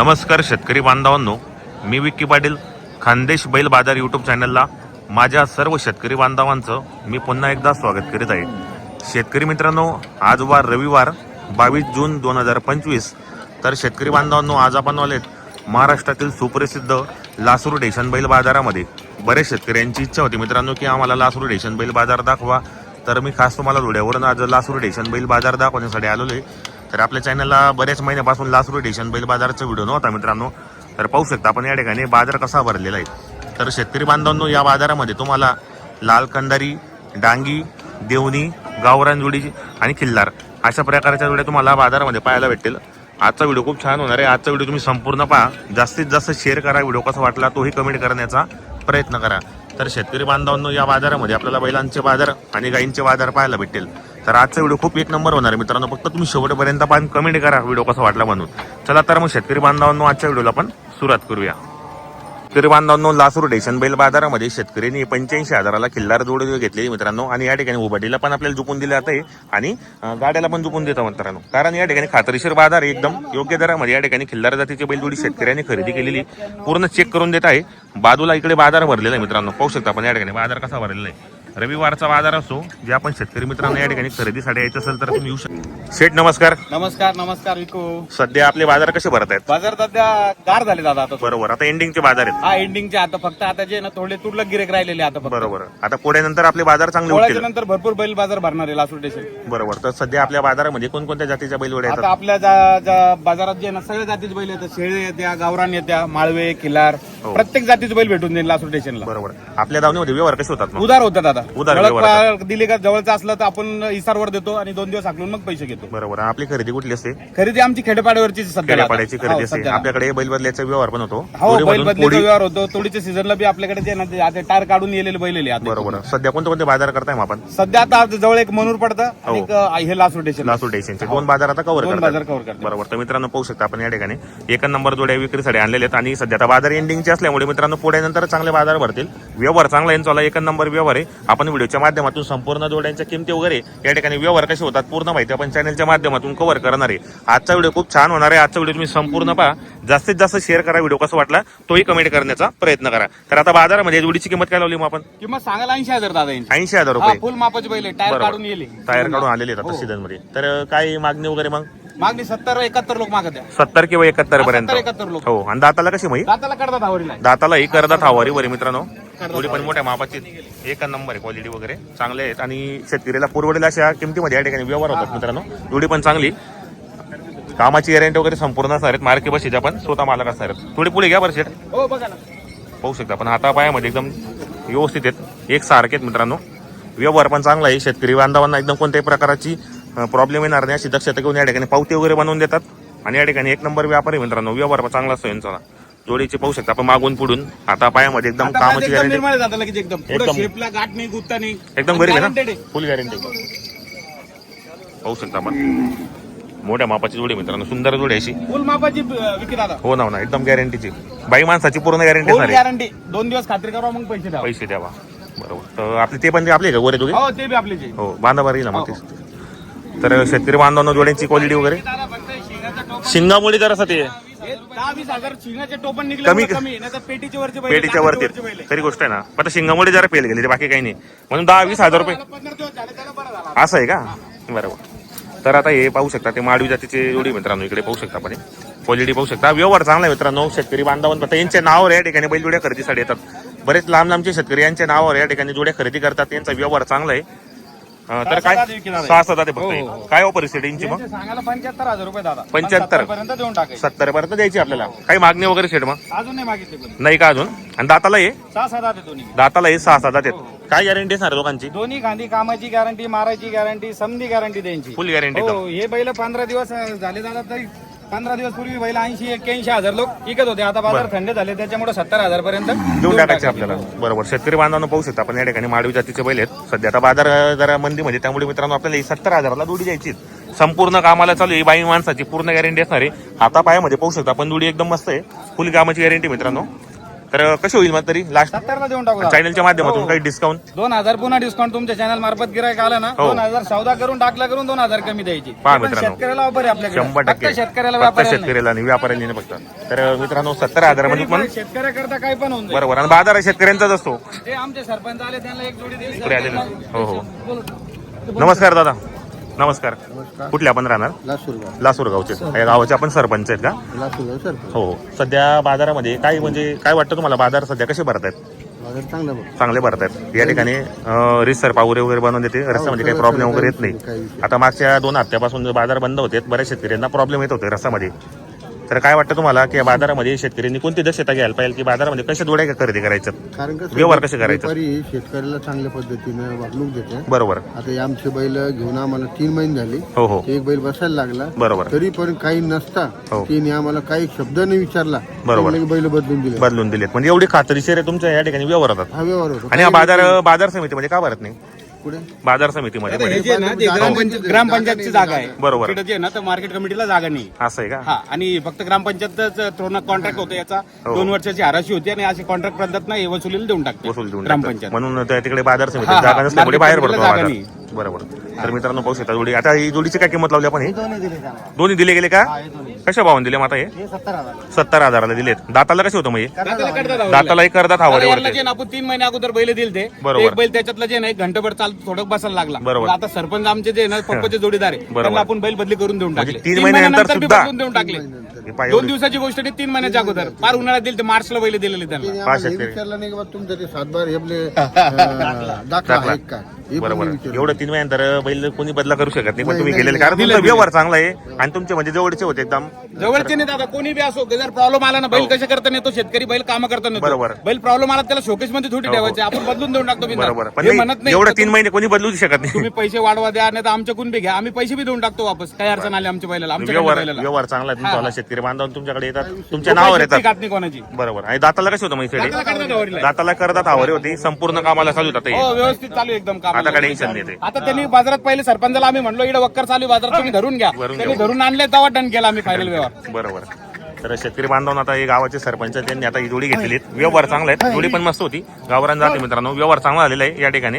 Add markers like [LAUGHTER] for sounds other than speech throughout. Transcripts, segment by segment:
नमस्कार शेतकरी बांधवांनो मी विक्की पाटील खानदेश बैल बाजार यूट्यूब चॅनलला माझ्या सर्व शेतकरी बांधवांचं मी पुन्हा एकदा स्वागत करीत आहे. शेतकरी मित्रांनो आज वार रविवार बावीस जून दोन हजार पंचवीस. तर शेतकरी बांधवांनो आज आपण आलेत महाराष्ट्रातील सुप्रसिद्ध लासूर डेशन बैल बाजारामध्ये. बरेच शेतकऱ्यांची इच्छा होती मित्रांनो की आम्हाला लासूर डेशन बैल बाजार दाखवा. तर मी खास तुम्हाला धुळ्यावरून आज लासूर डेशन बैल बाजार दाखवण्यासाठी आलेलो आहे. तर आपल्या चॅनलला बऱ्याच महिन्यापासून लासूर डेशन बैल बाजारचा व्हिडिओ नव्हता मित्रांनो. तर पाहू शकता आपण या ठिकाणी बाजार कसा भरलेला आहे. तर शेतकरी बांधवांनो या बाजारामध्ये तुम्हाला लाल कंदारी डांगी देवणी गावरानजुडी आणि खिल्लार अशा प्रकारच्या जोड्या तुम्हाला बाजारामध्ये पाहायला भेटेल आजचा व्हिडिओ खूप छान होणार आहे. आजचा व्हिडिओ तुम्ही संपूर्ण पहा. जास्तीत जास्त शेअर करा. व्हिडिओ कसा वाटला तोही कमेंट करण्याचा प्रयत्न करा. तर शेतकरी बांधवांनो या बाजारामध्ये आपल्याला बैलांचे बाजार आणि गायींचे बाजार पाहायला भेटेल तर आजचा व्हिडिओ खूप एक नंबर होणार आहे. मित्रांनो फक्त तुम्ही शेवटपर्यंत पाहून कमेंट करा व्हिडिओ कसा वाटला म्हणून. चला तर मग शेतकरी बांधवांनो आजच्या व्हिडिओला आपण सुरुवात करूया. शेतकरी बांधवांनो लासूर डेशन बैल बाजारामध्ये शेतकऱ्यांनी पंच्याऐंशी हजाराला खिल्लार जोड घेतलेली मित्रांनो. आणि या ठिकाणी उभाटीला पण आपल्याला झुकून दिले जाते आणि गाड्याला पण झुकून देतं मित्रांनो. कारण या ठिकाणी खात्रीशीर बाजार आहे एकदम. योग्य दरामध्ये या ठिकाणी खिल्लार जातीची बैलजोडी शेतकऱ्यांनी खरेदी केलेली पूर्ण चेक करून देत आहे. बाजूला इकडे बाजार भरलेला आहे मित्रांनो. पाहू शकता आपण या ठिकाणी बाजार कसा भरलेला आहे. रविवारचा बाजार असो जे आपण शेतकरी मित्रांनो या ठिकाणी खरेदीसाठी यायचं असेल तर तुम्ही येऊ शकता शेठ नमस्कार. नमस्कार नमस्कार विकू. सध्या आपले बाजार कसे भरत आहेत? बाजार सध्या गार झाले दादा आता. बरोबर आता एंडिंगचे बाजार आहेत. हा एंडिंगचे आता फक्त आता जे ना थोडे तुरलक गिरेक राहिलेले आता फक्त. बरोबर. आता पुढे नंतर आपले बाजार चांगले पोळ्याच्या नंतर भरपूर बैल बाजार भरणार आहे लासूर स्टेशन बरोबर तर सध्या आपल्या बाजारामध्ये कोणकोणत्या जातीच्या बैलवड्या आता येतात? आपल्या बाजारात जे ना सगळ्या जातीचे बैल येतात. शेळे येत्या गावरान येत्या माळवे किल्लार हो. प्रत्येक जातीचे बैल भेटून देईल लासूर स्टेशनला बरोबर. आपल्या दावणीमध्ये व्यवहार कसे होतात मग? उधार होतात आता उधार दिली का जवळचं असलं तर आपण इसारवर देतो आणि दोन दिवस आकलून मग पैसे घेतो. बरोबर. आपली खरेदी कुठली असते? खरेदी आमची खेडेपाड्यावरची सध्या खेड्यापाड्याची खरेदी असते. आपल्याकडे बैल बदल्याचा व्यवहार पण होतो. हो बैल बदलीचा पोळी व्यवहार होतो. तोडीच्या सीझनला बी आपल्याकडे जे ना ते आता टायर काढून गेलेले बैल आहे आता. बरोबर. सध्या कोणते कोणते बाजार करताय मग आपण? सध्या आता जवळ एक मनूर पडतं आणि एक अ, हे लासूर स्टेशन लासूर स्टेशनचे दोन बाजार आता कव्हर दोन बाजार कव्हर करतात. बरोबर. तर मित्रांनो पाहू शकता आपण या ठिकाणी. एक नंबर जोड्या विक्रीसाठी आणलेले आहेत आणि सध्या आता बाजार एंडिंगचे असल्यामुळे मित्रांनो पुढे नंतर चांगले बाजार भरतील. व्यवहार चांगला यांचा एक नंबर व्यवहार आहे. आपण व्हिडिओच्या माध्यमातून संपूर्ण जोड्यांच्या किमती वगैरे या ठिकाणी व्यवहार कसे होतात पूर्ण माहिती आपण चॅनलच्या माध्यमातून कव्हर करणार आहे. आजचा व्हिडिओ खूप छान होणार आहे. आजचा व्हिडिओ तुम्ही संपूर्ण पहा. जास्तीत जास्त शेअर करा व्हिडिओ कसा वाटला तोही कमेंट करण्याचा प्रयत्न करा. तर आता बाजारामध्ये जोडीची किंमत काय लावली मग आपण? किंमत सांगायला ऐंशी हजार दादा यांची. ऐंशी हजार हा रुपये. फुल मापाचे टायर. काढून टायर काढून आलेले आहेत आता सीझनमध्ये. तर काय मागणी वगैरे मग? मागणी सत्तर एकाहत्तर लोक मागत आहे. सत्तर किंवा एकाहत्तर पर्यंत सत्तर एकाहत्तर लोक. हो आणि दाताला कशी माहिती दाताला करतात आवडीला दाताला ही करदात हवारी वरी मित्रांनो. थोडी पण मोठ्या मापाची एक नंबर आहे क्वालिटी वगैरे. चांगले आहेत. आणि शेतकरीला पुरवडेल अशा किमतीमध्ये या ठिकाणी व्यवहार होतात मित्रांनो. जोडी पण चांगली. कामाची गॅरंटी वगैरे संपूर्ण असणार आहेत. मार्के बशीच्या पण स्वतः मालक असणार आहेत. थोडी पुढे घ्या बरं शेट. हो बघा ना. पाहू शकता पण हातापायामध्ये एकदम व्यवस्थित आहेत. एक सारखे आहेत मित्रांनो. व्यवहार पण चांगला आहे. शेतकरी बांधवांना एकदम कोणत्याही प्रकारची प्रॉब्लेम येणार नाही अशी दक्षता घेऊन या ठिकाणी पावती वगैरे बनवून देतात. आणि या ठिकाणी एक नंबर व्यापारी मित्रांनो व्यवहार चांगला असतो यांचा. जोडीचे पाहू शकता आपण मागून पुढून. एकदम आता कामाची एकदम गॅरंटी जातं लगेच एकदम. एकदम. गरीब आहे ना? फुल गॅरंटी पाहू शकता आपण. मोठ्या मापाची जोडी मित्रांनो सुंदर जोडी अशी. फुल मापाची हो ना हो ना एकदम गॅरंटीची बाई माणसाची पूर्ण गॅरंटी गॅरंटी दोन दिवस खात्री करा मग पैसे द्या पैसे द्यावा. बरोबर. तर आपले ते पण आपले का? गोरे दोघे हो ते बी आपले हो बांधा ना मग तर शेतकरी बांधवांना जोड्यांची क्वालिटी वगैरे? शिंगामुळे जरासा ते कमी- तर पेटीच्या वरती. खरी गोष्ट आहे ना. पण शिंगामुळे जरा पेल गेले बाकी काही नाही. म्हणून दहा वीस हजार रुपये असं आहे का? बरोबर. तर आता हे पाहू शकता ते माडवी जातीचे जोडी मित्रांनो इकडे पाहू शकता आपण क्वालिटी पाहू शकता. व्यवहार चांगला आहे मित्रांनो शेतकरी बांधवांना. आता यांच्या नावावर या ठिकाणी बैलजोड्या खरेदीसाठी येतात. बरेच लांब लांबचे शेतकरी यांच्या नावावर या ठिकाणी जोड्या खरेदी करतात. यांचा व्यवहार चांगला आहे. अं, तर काय? सहा सात आहे. सहा सात आहे हो, हो, फक्त काय हो परिस्थिती यांची मग? यांचे सांगायला पंच्याहत्तर हजार रुपये दादा. 75? पर्यंत देऊन टाकायचे. सत्तर पर्यंत द्यायची आपल्याला. काही मागणी वगैरे शेड मग? अजून नाही मागितले नाही का अजून? आणि दाताला ये सहा सात आहेत दोन्ही. दाताला हे सहा सात आहेत. काय गॅरंटी असणार लोकांची? दोन्ही गांधी कामाची गॅरंटी मारायची गॅरंटी समधी गॅरंटी द्यायची. फुल गॅरंटी हो हे बैल पंधरा दिवस अं, झाले दादा तरी पंधरा दिवस पूर्वी बैल ऐंशी एक्क्याऐंशी हजार लोक विकत होते. आता बाजार थंड झाले त्याच्यामुळे सत्तर हजार पर्यंत देऊन टाकायचे. आपल्याला. बरोबर. शेतकरी बांधवांना पाहू शकता आपण या ठिकाणी माडवी जातीचे बैल आहेत. सध्या आता बाजार जरा मंदीमध्ये त्यामुळे मित्रांनो आपल्याला ही सत्तर हजाराला जोडी द्यायची संपूर्ण कामाला चालू आहे. बाई माणसाची पूर्ण गॅरंटी असणार आहे. हाता पायामध्ये पाहू शकता आपण जोडी एकदम मस्त आहे. फुल कामाची गॅरंटी मित्रांनो. तर कशी होईल मग तरी? लास्ट सत्तरला देऊन टाकू दादा. चॅनलच्या माध्यमातून हो. काही डिस्काउंट दोन हजार पुन्हा डिस्काउंट तुमच्या चॅनल मार्फत गिरायक आलं ना हो. दोन हजार सौदा करून टाकला करून दोन हजार कमी द्यायची. पहा पण मित्रांनो. शेतकऱ्याला ऑफर आहे आपल्याकडे. शंभर फक्त टक्के शेतकऱ्याला फक्त व्यापाऱ्याला नाही. शेतकऱ्याला आणि व्यापाऱ्याला नाही फक्त. तर मित्रांनो सत्तर हजारामध्ये पण शेतकऱ्याकरता काय पण होऊन जाईल. बरोबर आणि बाजार हा शेतकऱ्यांचाच असतो. ते आमचे सरपंच आले त्यांना एक जोडी दिली. हो हो. नमस्कार दादा. नमस्कार. कुठले आपण राहणार? लासूरगाव. लासूर गावचे या गावाचे आपण सरपंच आहेत का? लासूरगाव हो हो. सध्या बाजारामध्ये काय म्हणजे काय वाटतं तुम्हाला? बाजार सध्या कसे भरत आहेत? बाजार चांगला बघ चांगले भरत आहेत. या ठिकाणी रिसर पावरे वगैरे बनवून देते. रस्त्यामध्ये काही प्रॉब्लेम वगैरे येत काही नाही. विषय. आता मागच्या दोन हप्त्यापासून जे बाजार बंद होते बऱ्याच शेतकऱ्यांना प्रॉब्लेम येत होते रस्त्यामध्ये. तर काय वाटतं तुम्हाला की या बाजारामध्ये शेतकऱ्यांनी कोणती दक्षता घ्यायला पाहिजे की बाजारामध्ये कशा जोड्या खरेदी करायचं? कारण कसं व्यवहार कसे करायचे? व्यापारी शेतकऱ्याला चांगल्या पद्धतीने वागणूक देते. बरोबर. आता हे आमचे बैल घेऊन आम्हाला तीन महिने झाले. हो हो. एक बैल बसायला लागला. बरोबर. तरी पण काही नसता हो. तिने आम्हाला काही शब्द नाही विचारला बरोबर. त्यांनी बैल बदलून दिले बदलून दिलेत. म्हणजे एवढी खात्रीशीर आहे तुमच्या या ठिकाणी व्यवहार होतात. हा व्यवहार होतो. आणि हा बाजार बाजार समितीमध्ये का भरत नाही? बाजार समितीमध्ये आता हे म्हणजे जे आहे ना ते ग्रामपंचायत ग्रामपंचायतची जागा आहे बरोबर. तिकडे जे आहे ना तर मार्केट कमिटीला जागा नाही असं आहे का हा आणि फक्त ग्रामपंचायतच थोडं कॉन्ट्रॅक्ट होतं याचा हो. दोन वर्षाची हराशी होती आणि असे कॉन्ट्रॅक्ट पद्धत नाही वसुलीला देऊन टाकते वसूल देऊन टाकतात. ग्रामपंचायत म्हणून त्या तिकडे बाजार हा, समितीत हा. जागा नसल्यामुळे बाहेर कमिटीला जागा बाजार बरोबर तर मित्रांनो पाहू शकता जोडी. आता ही जोडीची काय किंमत लावली आपण ही? दोन्ही दिले गेले का? कशा भावाने दिले मग आता हे? सत्तर हजाराला दिलेत. दाताला कसे होतं मग हे? दाताला एक जे ना आपण तीन महिने अगोदर बैल दिले ते बरोबर. एक बैल त्याच्यातलं जे नाही घंटभर चाल थोडं बसायला लागला. बरोबर. आता सरपंच आमचे जे ना पप्पाचे जोडीदार आहे आपण बैल बदली करून देऊन म्हणजे टाकले. तीन महिन्यानंतर? बदलून देऊन टाकले. हे दोन दिवसाची गोष्ट नाही तीन महिन्याच्या अगोदर. फार उन्हाळ्यात दिले ते मार्चला बैल दिलेले त्यांना. हे. विचारलं नाही तुमचं ते सातबार हे [LAUGHS] दाखला आहे का? पण बरोबर. नाही. एवढं तीन महिन्यानंतर बैल कोणी बदला करू शकत नाही. पण नाही, तुम्ही नाही, केलेले नाही. कारण तुमचा व्यवहार चांगला आहे आणि तुमचे म्हणजे जवळचे होते एकदम. जवळचे नाही दादा कोणी बी असो जर प्रॉब्लेम आला ना बैल कशा करता नेतो? शेतकरी बैल काम करता नेतो. हो. बरोबर. बैल प्रॉब्लेम आला त्याला शोकेस मध्ये थोडी हो, हो. ठेवायचे. आपण बदलून देऊन टाकतो. बरोबर. पण हे नाही, म्हणत नाही एवढं तीन महिने कोणी बदलू शकत नाही. तुम्ही पैसे वाढवा द्या नाही तर आमच्याकडून बी घ्या. आम्ही पैसे बी देऊन टाकतो वापस. काही अडचण आली आमच्या बैलाला. आमच्या व्यवहार बैलाला. व्यवहार चांगला आहे. हा, तुमचा हा. शेतकरी बांधव तुमच्याकडे येतात. तुमच्या नावावर येतात. नाही कोणाची? बरोबर. आणि दाताला कसे होतं मग दाताला करतात शेडी आवडीला. दाताला करतात आवरे होती. संपूर्ण कामाला चालू होतात हो व्यवस्थित चालू आहे एकदम काम. आता काय टेन्शन नाही ते. आता त्यांनी बाजारात पहिले सरपंचाला आम्ही म्हणलो इकडे वक्कर चालू आहे बाजारात तुम्ही धरून घ्या. धरून त्यांनी घेऊ. धरून आणले तेव्हा डन केला आम्ही फायनल व्यवहार. बरोबर. तर शेतकरी बांधवांना आता हे गावाचे सरपंच आहेत, त्यांनी आता ही जोडी घेतलेली आहेत. व्यवहार चांगला आहे जोडी पण मस्त होती. गावरान जाते मित्रांनो व्यवहार चांगला झालेला आहे या ठिकाणी.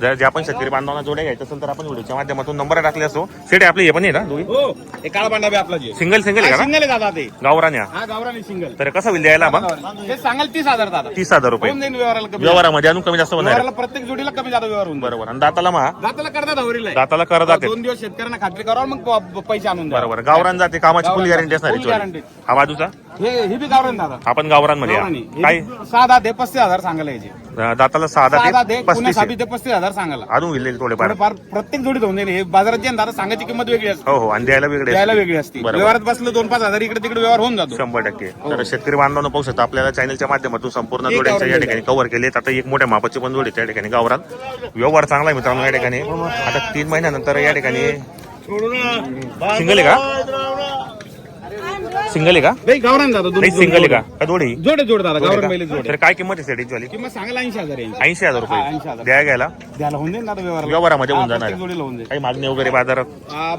जर जे आपण शेतकरी बांधवांना जोड्या घ्यायचं असेल तर आपण व्हिडिओच्या माध्यमातून नंबर टाकले असतो शेटे आपले हे पण आहे ना जोडी हो हे काळा पांडा बी आपला जे. सिंगल सिंगल आहे का? सिंगल आहे दादा ते. गावरान या हा गावरानी सिंगल तर कसं होईल द्यायला मग? हे सांगाल तीस हजार दादा. तीस हजार रुपये. व्यवहाराला कमी व्यवहारामध्ये अजून कमी जास्त होणार. व्यवहाराला प्रत्येक जोडीला कमी जादा व्यवहार होऊन. बरोबर. आणि दाताला महा दाताला करतात आवरीला दाताला कर जाते. दोन दिवस शेतकऱ्यांना खात्री करावं मग प- पैसे आणून द्या. बरोबर. गावरान जाते कामाची फुल गॅरंटी असणार full आहे guarantee. हा बाजूचा? हे हे बी गावरान दादा. आपण गावरांमध्ये गावरानी. या. हे काय दहा ते पस्तीस हजार सांगायला याचे दाताला ते ते पुन्हा पस्तीस ते पस्तीस हजार सांगायला. अजून गेलेले थोडेफार. थोडंफार प्रत्येक जोडीत होऊन जाईल. हे बाजारात जे दादा सांगायची किंमत वेगळी असते. हो हो आणि द्यायला वेगळे द्यायला असते. वेगळी असते. बरोबर. व्यवहारात बसलं दोन पाच हजार इकडे तिकडे व्यवहार होऊन जातो. शंभर टक्के. तर शेतकरी बांधवांना पाहू शकता आपल्याला चॅनलच्या माध्यमातून संपूर्ण जोड्यांच्या या ठिकाणी कव्हर केलेत आता एक मोठ्या मापाची पण जोडी त्या ठिकाणी गावरान. व्यवहार चांगला आहे मित्रांनो या ठिकाणी. आता तीन महिन्यानंतर या ठिकाणी सिंगल आहे का? सिंगल आहे का? नाही गावरान दादा नाही सिंगल आहे का? का जोडी? जोडे जोड दादा गावरान बैल जोडे. तर काय किंमत आहे सेटिंगची वाली? किंमत सांगायला ऐंशी हजार आहे. ऐंशी हजार हा, रुपये 80,000. द्या घ्यायला. द्यायला होऊन जाईल दादा व्यवहार व्यवहारामध्ये होऊन जाणार. आहे. जोडीला होऊन जाईल. काही मागणी वगैरे बाजारात?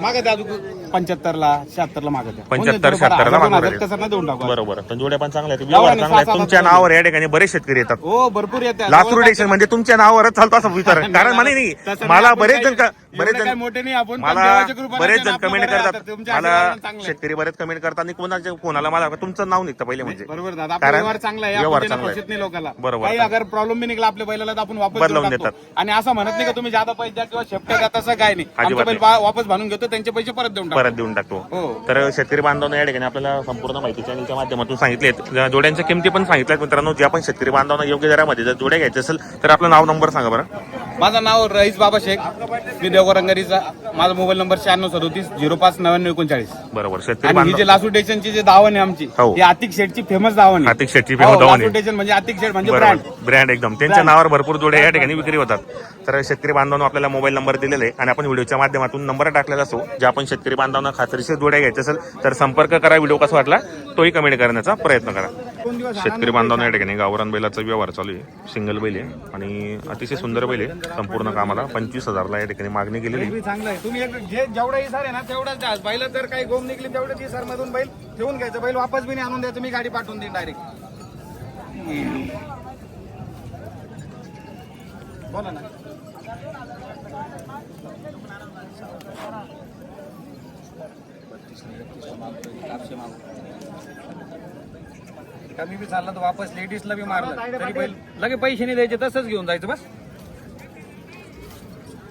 मागत अजून पंच्याहत्तरला शहात्तरला मागत आहे. होऊन जाईल 75, थोडंफार 76 ला. कसं देऊन टाकू. बरोबर. पण जोड्या पण चांगल्या आहेत. व्यवहार गावरान चांगला आहे सहा- तुमच्या नावावर या ठिकाणी बरेच शेतकरी येतात. हो भरपूर येते लातूर स्टेशन म्हणजे तुमच्या नावावरच चालतो असं विचार. कारण मला नाही. मला बरेच जण का- बरेच जण मोठे नाही आपण पण मला देवाच्या कृपेने बरेच जण कमेंट बरं करतात. तुमच्या मला आशीर्वादाने चांगलं आहे. शेतकरी बरेच कमेंट करतात आणि कोणाच्या कोणाला मला तुमचं नाव निघतं पहिले म्हणजे. बरोबर दादा. आपला कारण व्यवहार चांगला आहे. व्यवहार आपण त्यांना चांगला आहे. फसत नाही लोकांना बरोबर. काही अगर प्रॉब्लेम बी निघला आपल्या बैलाला तर आपण वापस बदलावून देऊन टाकतो. देतात. आणि असं म्हणत नाही का तुम्ही जादा पैसे द्या किंवा शेपटे द्या तसं काय नाही. आमचा अजिबात बैल बा- वापस बांधून घेतो त्यांचे पैसे परत देऊन टाकतो. परत देऊन टाकतो. हो. तर शेतकरी बांधवांना या ठिकाणी आपल्याला संपूर्ण माहिती चॅनलच्या माध्यमातून सांगितलेत ज- जोड्यांच्या किमती पण सांगितल्यात मित्रांनो. जे आपण शेतकरी बांधवांना योग्य दरामध्ये जर जोड्या घ्यायचे असेल तर आपलं नाव नंबर सांगा बरं. माझं नाव रईस बाबा शेख. मी देवघर रंगारीचा माझा मोबाईल नंबर शहाण्णव सदोतीस झिरो पाच नव्याण्णव एकोणचाळीस. बरोबर. शेतकरी आणि ही बांधव जे लासू स्टेशनची जे दावण आहे आमची हो. ही आतिक शेठची फेमस दावण आहे. आतिक शेठची famous दावण आहे. लासू स्टेशन म्हणजे आतिक शेठ म्हणजे ब्रँड बरोबर ब्रँड एकदम. त्यांच्या नावावर भरपूर जोड्या या ठिकाणी विक्री होतात. तर शेतकरी बांधवांना आपल्याला मोबाईल नंबर दिलेला आहे आणि आपण व्हिडिओच्या माध्यमातून नंबर टाकलेला असो जे आपण शेतकरी बांधवांना खात्रीशीर जोड्या घ्यायचे असेल तर संपर्क करा. व्हिडिओ कसा वाटला तोही कमेंट करण्याचा प्रयत्न करा. शेतकरी बांधवांना या ठिकाणी गावरान बैलाचा व्यवहार चालू आहे. सिंगल बैल आहे आणि अतिशय सुंदर बैल आहे. संपूर्ण कामाला पंचवीस हजारला या ठिकाणी मागणी केलेली चांगलं आहे. तुम्ही एक जे जेवढा इसार आहे ना तेवढाच द्या. बैल जर काही गोम निघली तेवढंच इसार मधून बैल ठेवून घ्यायचं. बैल वापस बी नाही आणून द्यायचं. मी गाडी पाठवून देईन डायरेक्ट बोला ना. कमी बी चालला तर वापस लेडीजला बी मारलं. तरी बैल लगे पैसे नाही द्यायचे तसंच घेऊन जायचं बस.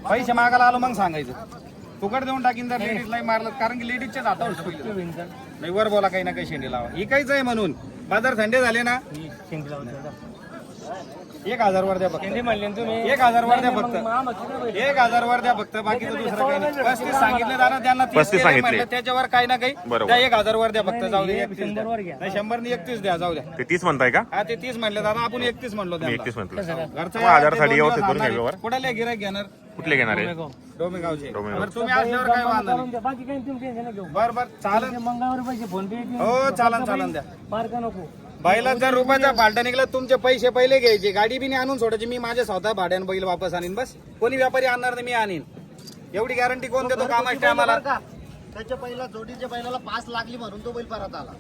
पैसे मागायला आलो मग सांगायचं. फुकट देऊन टाकीन जर लेडीजला मारलं कारण की लेडीजच्याच हातावर होतं पहिलं. नाही वर बोला काही ना काही शेंडी लावा. इकायचं आहे म्हणून. बाजार थंडे झाले ना? एक हजार वर द्या फक्त. एक हजार वर द्या फक्त. एक हजार वर द्या फक्त बाकीचं दुसरं काही नाही पस्तीस सांगितले दादा त्यांना तीस पस्तीस केले सांगितले. म्हणलं, त्याच्यावर काही ना काही. बरोबर. त्या एक हजार वर द्या फक्त जाऊ दे एकतीस द्या. नाही शंभर नि एकतीस द्या जाऊ द्या. ते तीस म्हणताय का? हा ते तीस म्हणले दादा आपण एकतीस म्हणलो मी त्यांना. एकतीस म्हटलं. घरचं मग हजार ते साठी दोन व्यवस्थित दिवस करून घ्या आणणार व्यवहार आहे. कुठले गिरायक घेणार? कुठले घेणार आहे? डोमेगावचे. डोमेगाव. बरं तुम्ही असल्यावर काय वांधा नाही. बाकी काही तुम्ही टेन्शन नका घेऊ. बर बर चालन मंगळवारी पैसे फोन पे हो चालन चालन द्या. का नको. बैला जर रुपयाचा फालटा निघला तुमचे पैसे पहिले घ्यायचे गाडी बी नाही आणून सोडायची मी माझ्या स्वतः भाड्यानं बैल वापस आणीन बस कोणी व्यापारी आणणार नाही मी आणीन एवढी गॅरंटी कोण देतो कामाची आम्हाला त्याच्या पहिला जोडीच्या बैलाला पाच लागली म्हणून तो बैल परत आला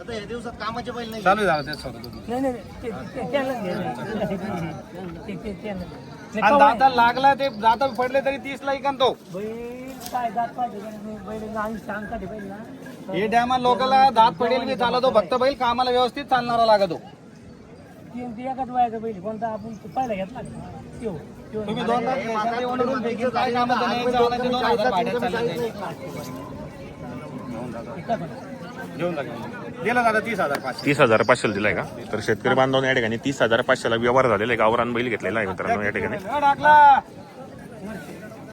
आता हे दिवसात कामाचे बैल नाही चालू झालं तेच स्वतः तुम्ही. नाही नाही ते- ते- त्यांनाच घे. ते- ते- त्यांनाच. नाही, आणि दाता लागला ते दाता पडले तरी तीस ला इकन तो बैल काय जात पाहिजे का नाही? बैल ऐंशी अंकाचे बैल ना हे डॅमा लोकांना दात पडेल बी चालतो फक्त बैल कामाला व्यवस्थित चालणारा लागतो तीन ते एकाच वयाचा बैल कोणता आपण तो पहिला घेतला का? त्यो त्यो तुम्ही दोन तास घ्यायचा, ते ओढून फेकीत काय कामाचं नाही, एक जाऊन ते दोन हजार भाड्यात चालले ते. एकाच. घेऊन जा, घेऊन जा. दिलं दादा तीस हजार पाचशे. तीस हजार पाचशेला दिलाय का? तर शेतकरी बांधवांनी या ठिकाणी तीस हजार पाचशेला व्यवहार झालेला आहे. गावरान बैल घेतलेला आहे मित्रांनो या ठिकाणी.